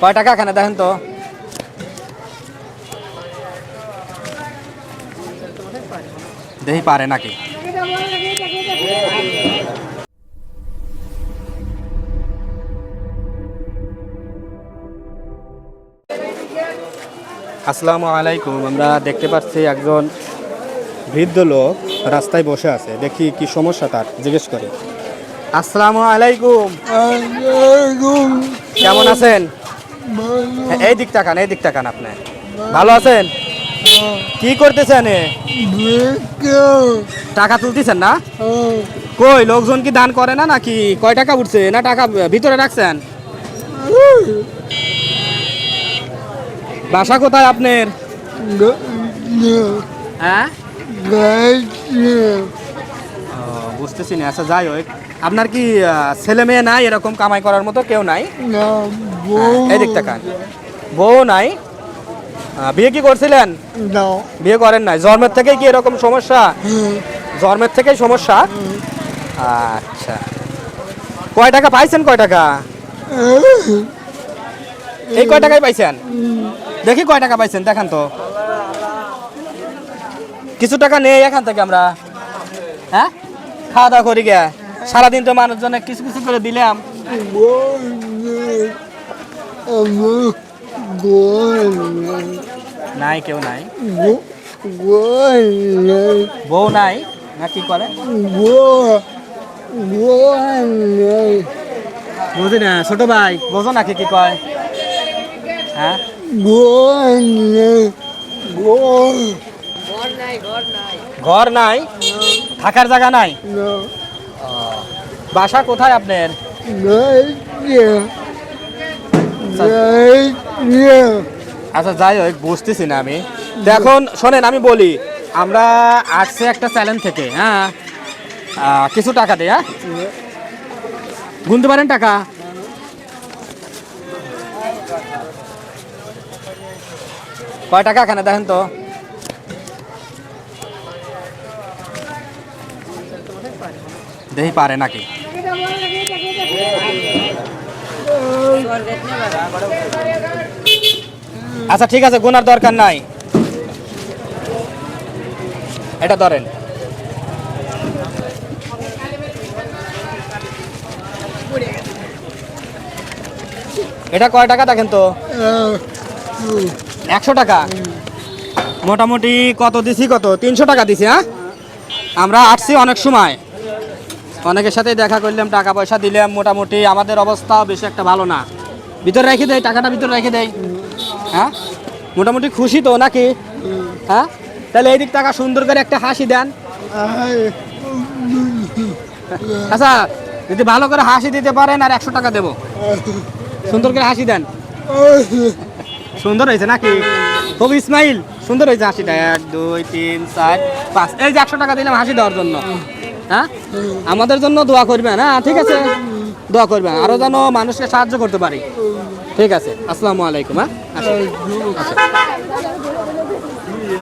কয় টাকা এখানে দেখেন তো? দেখি পারে নাকি? আসসালামু আলাইকুম। আমরা দেখতে পাচ্ছি একজন বৃদ্ধ লোক রাস্তায় বসে আছে। দেখি কি সমস্যা তার। জিজ্ঞেস করি। আসসালামু আলাইকুম। কেমন আছেন? এই দিক তাকান এই দিক তাকান আপনি। ভালো আছেন? কি করতেছেন এ? টাকা তুলতেছেন না? কই লোকজন কি দান করে না নাকি? কয় টাকা উঠছে? না টাকা ভিতরে রাখছেন? বাসা কোথায় আপনার? হ্যাঁ? বুঝতেছি না আচ্ছা যাই হোক। আপনার কি ছেলে মেয়ে নাই এরকম কামাই করার মতো কেউ নাই? এই দিক তাকান বউ নাই? বিয়ে কি করছিলেন? বিয়ে করেন নাই। জন্মের থেকেই কি এরকম সমস্যা? জন্মের থেকেই সমস্যা? আচ্ছা। কয় টাকা পাইছেন কয় টাকা? এই কয় টাকায় পাইছেন? দেখি কয় টাকা পাইছেন দেখান তো। কিছু টাকা নেই এখান থেকে আমরা। হ্যাঁ? খাওয়া দাওয়া করি গে। সারাদিন তো মানুষজনে কিছু কিছু করে দিলাম। নাই, কেউ নাই। বউ নাই, না কি করে? বুঝি না, ছোট ভাই, বোঝো নাকি কি কয়। হ্যাঁ? ঘর নাই। থাকার জায়গা নাই? বাসা কোথায় আপনার? আচ্ছা যাই হোক বুঝতেছি না আমি। এখন শোনেন আমি বলি আমরা আসছে একটা চ্যানেল থেকে হ্যাঁ? কিছু টাকা দেয় হ্যাঁ? গুনতে পারেন টাকা? কয় টাকা এখানে দেখেন তো? দেখি পারে নাকি আচ্ছা ঠিক আছে, গোনার দরকার নাই। এটা ধরেন। এটা কয় টাকা দেখেন তো? একশো টাকা। মোটামুটি কত দিছি কত? তিনশো টাকা দিছি হ্যাঁ? আমরা আসছি অনেক সময়। অনেকের সাথে দেখা করলাম, টাকা পয়সা দিলাম, মোটামুটি আমাদের অবস্থাও বেশি একটা ভালো না। ভিতরে রেখে দেয় টাকাটা ভিতরে রেখে দেয় হ্যাঁ? মোটামুটি খুশি তো নাকি? হ্যাঁ? তাহলে এই দিক টাকা সুন্দর করে একটা হাসি দেন। আচ্ছা যদি ভালো করে হাসি দিতে পারেন আর একশো টাকা দেবো। সুন্দর করে হাসি দেন। সুন্দর হয়েছে নাকি? খুব ইসমাইল সুন্দর হয়েছে হাসিটা। এক, দুই, তিন, চার, পাঁচ। এই যে একশো টাকা দিলাম হাসি দেওয়ার জন্য। হ্যাঁ? আমাদের জন্য দোয়া করবেন হ্যাঁ? ঠিক আছে? দোয়া করবেন আরও যেন মানুষকে সাহায্য করতে পারি। ঠিক আছে? আসসালামু আলাইকুম হ্যাঁ? আচ্ছা।